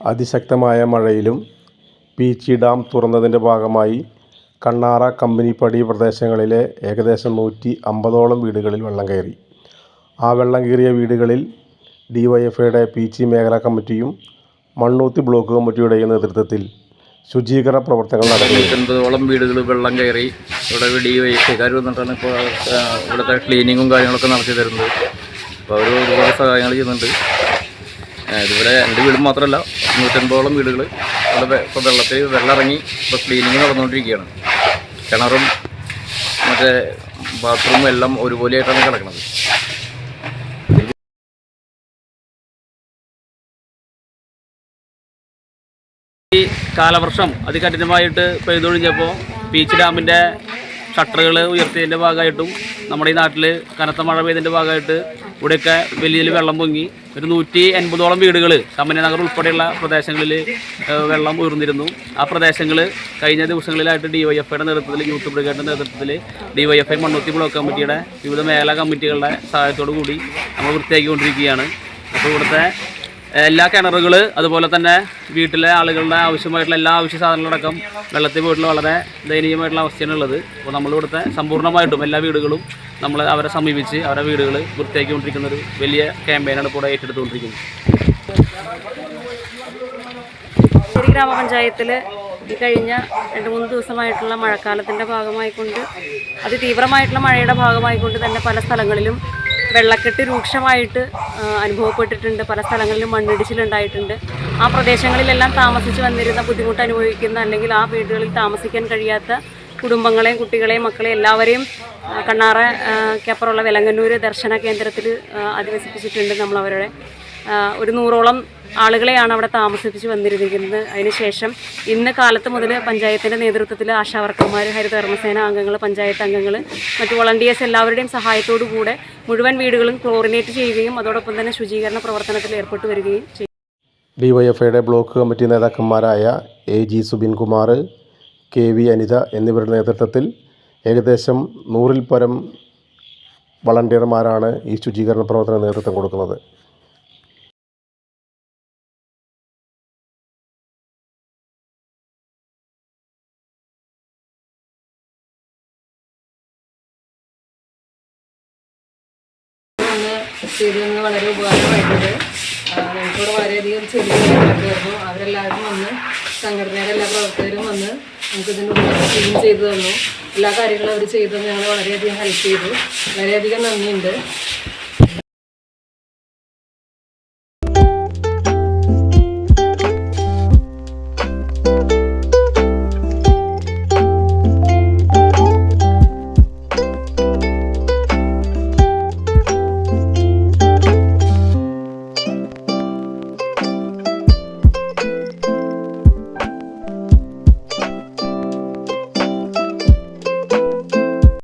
അതിശക്തമായ മഴയിലും പീച്ചി ഡാം തുറന്നതിന്റെ ഭാഗമായി കണ്ണാറ കമ്പനിപ്പടി പ്രദേശങ്ങളിലെ ഏകദേശം നൂറ്റി അമ്പതോളം വീടുകളിൽ വെള്ളം കയറി. ആ വെള്ളം കയറിയ വീടുകളിൽ ഡി വൈ എഫ് ഐയുടെ പീച്ചി മേഖലാ കമ്മിറ്റിയും മണ്ണൂത്തി ബ്ലോക്ക് കമ്മിറ്റിയുടെയും നേതൃത്വത്തിൽ ശുചീകരണ പ്രവർത്തനങ്ങൾ നൂറ്റൻപതോളം വീടുകൾ വെള്ളം കയറി ഇവിടെ ഡി വൈ എഫ് ഐക്കാർ വന്നിട്ടാണ് ഇപ്പോൾ ഇവിടുത്തെ ക്ലീനിങ്ങും കാര്യങ്ങളൊക്കെ നടത്തി തരുന്നത്. അപ്പോൾ അവർ ഒരുപാട് സഹായങ്ങൾ ചെയ്യുന്നുണ്ട്. ഇതിവിടെ എന്റെ വീട് മാത്രമല്ല നൂറ്റൻപതോളം വീടുകൾ ഇവിടെ ഇപ്പോൾ വെള്ളത്തിൽ വെള്ളം ഇറങ്ങി ഇപ്പോൾ ക്ലീനിങ് നടന്നുകൊണ്ടിരിക്കുകയാണ്. കിണറും മറ്റേ ബാത്റൂമും എല്ലാം ഒരുപോലെയായിട്ടാണ് കിടക്കുന്നത്. ഈ കാലവർഷം അതികഠിനമായിട്ട് പെയ്തൊഴിഞ്ഞപ്പോൾ ബീച്ച് ഡാമിന്റെ ഷട്ടറുകൾ ഉയർത്തിയതിന്റെ ഭാഗമായിട്ടും നമ്മുടെ ഈ നാട്ടിൽ കനത്ത മഴ പെയ്തതിന്റെ ഭാഗമായിട്ട് ഇവിടെയൊക്കെ വലിയ വെള്ളം പൊങ്ങി. ഒരു നൂറ്റി എൺപതോളം വീടുകൾ കമ്പനിനഗർ ഉൾപ്പെടെയുള്ള പ്രദേശങ്ങളിൽ വെള്ളം ഉയർന്നിരുന്നു. ആ പ്രദേശങ്ങൾ കഴിഞ്ഞ ദിവസങ്ങളിലായിട്ട് ഡി വൈ എഫ് ഐയുടെ നേതൃത്വത്തിൽ യൂത്ത് ബ്രിഗേഡിന്റെ നേതൃത്വത്തിൽ D Y F I Mannuthy block കമ്മിറ്റിയുടെ വിവിധ മേഖലാ കമ്മിറ്റികളുടെ സഹായത്തോടു കൂടി നമ്മൾ വൃത്തിയാക്കിക്കൊണ്ടിരിക്കുകയാണ്. അപ്പോൾ ഇവിടുത്തെ എല്ലാ കിണറുകൾ അതുപോലെ തന്നെ വീട്ടിലെ ആളുകളുടെ ആവശ്യമായിട്ടുള്ള എല്ലാ ആവശ്യ സാധനങ്ങളടക്കം വെള്ളത്തിൽ പോയിട്ടുള്ള വളരെ ദയനീയമായിട്ടുള്ള അവസ്ഥയാണ് ഉള്ളത്. അപ്പോൾ നമ്മളിവിടുത്തെ സമ്പൂർണമായിട്ടും എല്ലാ വീടുകളും നമ്മൾ അവരെ സമീപിച്ച് അവരുടെ വീടുകൾ വൃത്തിയാക്കിക്കൊണ്ടിരിക്കുന്ന ഒരു വലിയ ക്യാമ്പയിനാണ് ഇപ്പോൾ ഏറ്റെടുത്തുകൊണ്ടിരിക്കുന്നത്. ഗ്രാമപഞ്ചായത്തിൽ ഈ കഴിഞ്ഞ രണ്ട് മൂന്ന് ദിവസമായിട്ടുള്ള മഴക്കാലത്തിന്റെ ഭാഗമായിക്കൊണ്ട് അതിതീവ്രമായിട്ടുള്ള മഴയുടെ ഭാഗമായിക്കൊണ്ട് തന്നെ പല സ്ഥലങ്ങളിലും വെള്ളക്കെട്ട് രൂക്ഷമായിട്ട് അനുഭവപ്പെട്ടിട്ടുണ്ട്. പല സ്ഥലങ്ങളിലും മണ്ണിടിച്ചിലുണ്ടായിട്ടുണ്ട്. ആ പ്രദേശങ്ങളിലെല്ലാം താമസിച്ച് വന്നിരുന്ന ബുദ്ധിമുട്ട് അനുഭവിക്കുന്ന അല്ലെങ്കിൽ ആ വീടുകളിൽ താമസിക്കാൻ കഴിയാത്ത കുടുംബങ്ങളെയും കുട്ടികളെയും മക്കളെയും എല്ലാവരെയും കണ്ണാറ വെലങ്ങന്നൂർ ദർശന കേന്ദ്രത്തിൽ അധിവസിപ്പിച്ചിട്ടുണ്ട് ആ, ഒരു നൂറോളം ആളുകളെയാണ് അവിടെ താമസിപ്പിച്ച് വന്നിരിക്കുന്നത്. അതിനുശേഷം ഇന്ന് കാലത്ത് മുതൽ പഞ്ചായത്തിന്റെ നേതൃത്വത്തിൽ ആശാവർക്കർമാർ ഹരിതകർമ്മസേന അംഗങ്ങൾ പഞ്ചായത്ത് അംഗങ്ങൾ മറ്റ് വോളണ്ടിയേഴ്സ് എല്ലാവരുടെയും സഹായത്തോടു കൂടെ മുഴുവൻ വീടുകളും ക്ലോറിനേറ്റ് ചെയ്യുകയും അതോടൊപ്പം തന്നെ ശുചീകരണ പ്രവർത്തനത്തിൽ ഏർപ്പെട്ടു വരികയും ചെയ്യും ഡി വൈ എഫ് ഐയുടെ block committee നേതാക്കന്മാരായ A G Subin Kumar K V Anitha എന്നിവരുടെ നേതൃത്വത്തിൽ ഏകദേശം നൂറിൽ പരം വളണ്ടിയർമാരാണ് ഈ ശുചീകരണ പ്രവർത്തന നേതൃത്വം കൊടുക്കുന്നത്. ചെയ്തതെന്ന് വളരെ ഉപകാരമായിട്ടുണ്ട്. ഞങ്ങൾക്കിവിടെ വളരെയധികം ചെടികളായിരുന്നു അവരെല്ലാവരും വന്ന് സംഘടനയുടെ എല്ലാ പ്രവർത്തകരും വന്ന് നമുക്ക് ഇതിനുള്ള ക്ലീൻ ചെയ്തു തന്നു. എല്ലാ കാര്യങ്ങളും അവർ ചെയ്തു ഞങ്ങളെ വളരെയധികം ഹെൽപ്പ് ചെയ്തു. വളരെയധികം നന്ദിയുണ്ട്.